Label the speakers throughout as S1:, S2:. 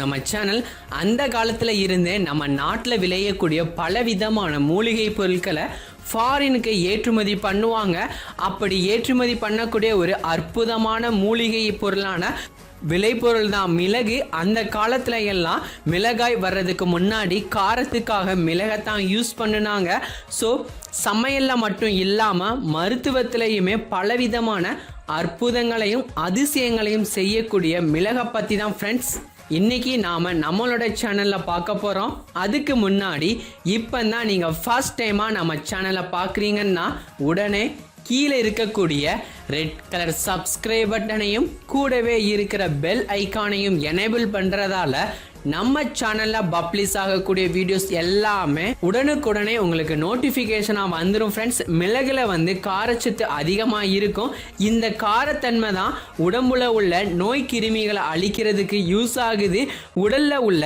S1: நம்ம சேனல் அந்த காலத்தில் இருந்தே நம்ம நாட்டில் விளையக்கூடிய பலவிதமான மூலிகை பொருட்களை ஃபாரினுக்கு ஏற்றுமதி பண்ணுவாங்க. அப்படி ஏற்றுமதி பண்ணக்கூடிய ஒரு அற்புதமான மூலிகை பொருளான விளைபொருள் தான் மிளகு. அந்த காலத்துல எல்லாம் மிளகாய் வர்றதுக்கு முன்னாடி காரத்துக்காக மிளகைத்தான் யூஸ் பண்ணுனாங்க. ஸோ சமையலில் மட்டும் இல்லாமல் மருத்துவத்திலையுமே பலவிதமான அற்புதங்களையும் அதிசயங்களையும் செய்யக்கூடிய மிளகை பற்றி தான் ஃப்ரெண்ட்ஸ் இன்னைக்கு நாம நம்மளோட சேனலில் பார்க்க போகிறோம் அதுக்கு முன்னாடி இப்போ தான் நீங்கள் ஃபர்ஸ்ட் டைமாக நம்ம சேனலை பார்க்குறீங்கன்னா உடனே கீழே இருக்கக்கூடிய ரெட் கலர் சப்ஸ்கிரைப் பட்டனையும் கூடவே இருக்கிற பெல் ஐக்கானையும் எனேபிள் பண்ணுறதால நம்ம சேனலில் பப்ளிஷ் ஆகக்கூடிய வீடியோஸ் எல்லாமே உடனுக்குடனே உங்களுக்கு நோட்டிஃபிகேஷனாக வந்துடும் ஃப்ரெண்ட்ஸ் மிளகில் வந்து காரச்சத்து அதிகமாக இருக்கும். இந்த காரத்தன்மை தான் உடம்புல உள்ள நோய் கிருமிகளை அழிக்கிறதுக்கு யூஸ் ஆகுது. உடலில் உள்ள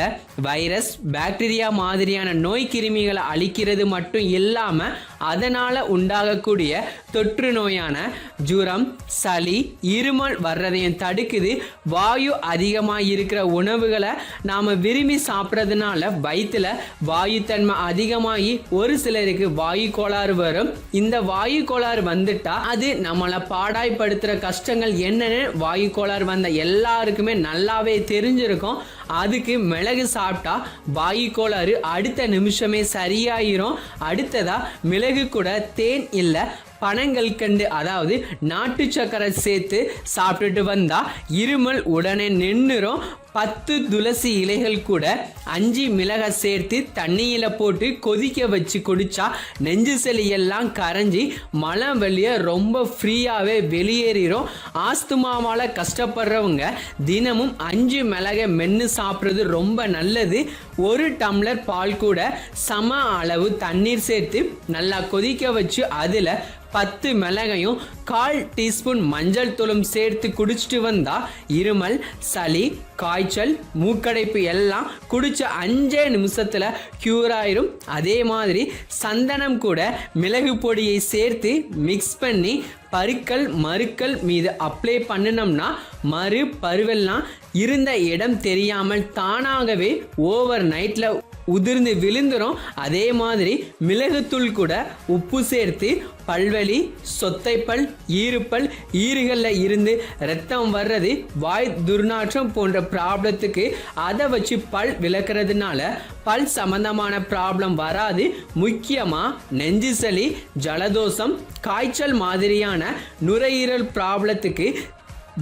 S1: வைரஸ் பாக்டீரியா மாதிரியான நோய் கிருமிகளை அழிக்கிறது மட்டும் இல்லாமல் அதனால் உண்டாகக்கூடிய தொற்று நோயான ஜுரம் சளி இருமல் வர்றதையும் தடுக்குது. வாயு அதிகமாக இருக்கிற உணவுகளை நாம் விரும்பி சாப்பிட்றதுனால வயிற்றில் வாயுத்தன்மை அதிகமாகி ஒரு சிலருக்கு வாயு கோளாறு வரும். இந்த வாயு கோளாறு வந்துட்டா அது நம்மளை பாடாய்படுத்துகிற கஷ்டங்கள் என்னென்னு வாயு கோளாறு வந்த எல்லாருக்குமே நல்லாவே தெரிஞ்சிருக்கும். அதுக்கு மிளகு சாப்பிட்டா வாயு கோளாறு அடுத்த நிமிஷமே சரியாயிரும். அடுத்ததாக மிளகு கூட தேன் இல்லை பனங்கள் கண்டு அதாவது நாட்டு சக்கரை சேர்த்து சாப்பிட்டுட்டு வந்தால் இருமல் உடனே நின்றுரும் பத்து துளசி இலைகள் கூட அஞ்சு மிளகை சேர்த்து தண்ணியில் போட்டு கொதிக்க வச்சு குடிச்சா நெஞ்சு சளி கரைஞ்சி மலம் வெளியே ரொம்ப ஃப்ரீயாகவே வெளியேறிடும் ஆஸ்துமாவால் கஷ்டப்படுறவங்க தினமும் அஞ்சு மிளகை மென்று சாப்பிட்றது ரொம்ப நல்லது. ஒரு டம்ளர் பால் கூட சம அளவு தண்ணீர் சேர்த்து நல்லா கொதிக்க வச்சு அதில் பத்து மிளகையும் கால் டீஸ்பூன் மஞ்சள் தூளும் சேர்த்து குடிச்சிட்டு வந்தா இருமல் சளி காய்ச்சல் மூக்கடைப்பு எல்லாம் குடிச்ச அஞ்சே நிமிஷத்தில் க்யூர் ஆயிரும். அதே மாதிரி சந்தனம் கூட மிளகு பொடியை சேர்த்து மிக்ஸ் பண்ணி பருக்கள் மறுக்கள் மீது அப்ளை பண்ணினோம்னா மறு பருவெல்லாம் இருந்த இடம் தெரியாமல் தானாகவே ஓவர் நைட்டில் உதிர்ந்து விழுந்துரும். அதே மாதிரி மிளகுத்தூள் கூட உப்பு சேர்த்து பல்வலி சொத்தைப்பல் ஈறுப்பல் ஈறுகளில் இருந்து ரத்தம் வர்றது வாய் துர்நாற்றம் போன்ற ப்ராப்ளத்துக்கு அதை வச்சு பல் விளக்குறதுனால பல் சம்பந்தமான ப்ராப்ளம் வராது. முக்கியமாக நெஞ்சு சளி ஜலதோஷம் காய்ச்சல் மாதிரியான நுரையீரல் ப்ராப்ளத்துக்கு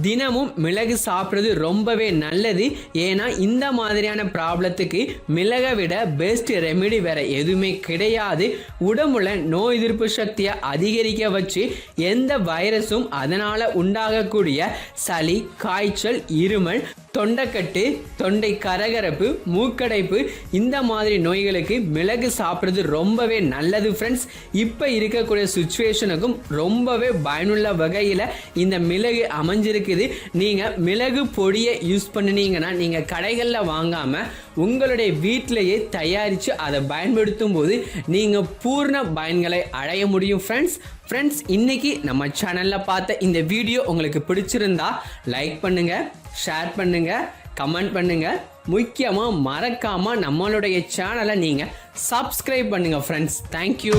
S1: தினமும் மிளகு சாப்பிட்றது ரொம்பவே நல்லது. ஏன்னா இந்த மாதிரியான ப்ராப்ளத்துக்கு மிளகை விட பெஸ்ட் ரெமெடி வேற எதுவுமே கிடையாது. உடம்புல நோய் எதிர்ப்பு சக்தியை அதிகரிக்க வச்சு எந்த வைரஸும் அதனால் உண்டாகக்கூடிய சளி காய்ச்சல் இருமல் தொண்டைக்கட்டு தொண்டை கரகரப்பு மூக்கடைப்பு இந்த மாதிரி நோய்களுக்கு மிளகு சாப்பிட்றது ரொம்பவே நல்லது ஃப்ரெண்ட்ஸ் இப்போ இருக்கக்கூடிய சுச்சுவேஷனுக்கும் ரொம்பவே பயனுள்ள வகையில் இந்த மிளகு அமைஞ்சிருக்கு. இருக்குது. நீங்கள் மிளகு பொடியை யூஸ் பண்ணினீங்கன்னா நீங்கள் கடைகளில் வாங்காமல் உங்களுடைய வீட்டிலேயே தயாரித்து அதை பயன்படுத்தும் போது நீங்கள் பூர்ண பயன்களை அடைய முடியும் ஃப்ரெண்ட்ஸ் ஃப்ரெண்ட்ஸ் இன்னைக்கு நம்ம சேனலில் பார்த்த இந்த வீடியோ உங்களுக்கு பிடிச்சிருந்தா லைக் பண்ணுங்கள் ஷேர் பண்ணுங்கள் கமெண்ட் பண்ணுங்கள் முக்கியமாக மறக்காமல் நம்மளுடைய சேனலை நீங்கள் சப்ஸ்கிரைப் பண்ணுங்கள் ஃப்ரெண்ட்ஸ் தேங்க்யூ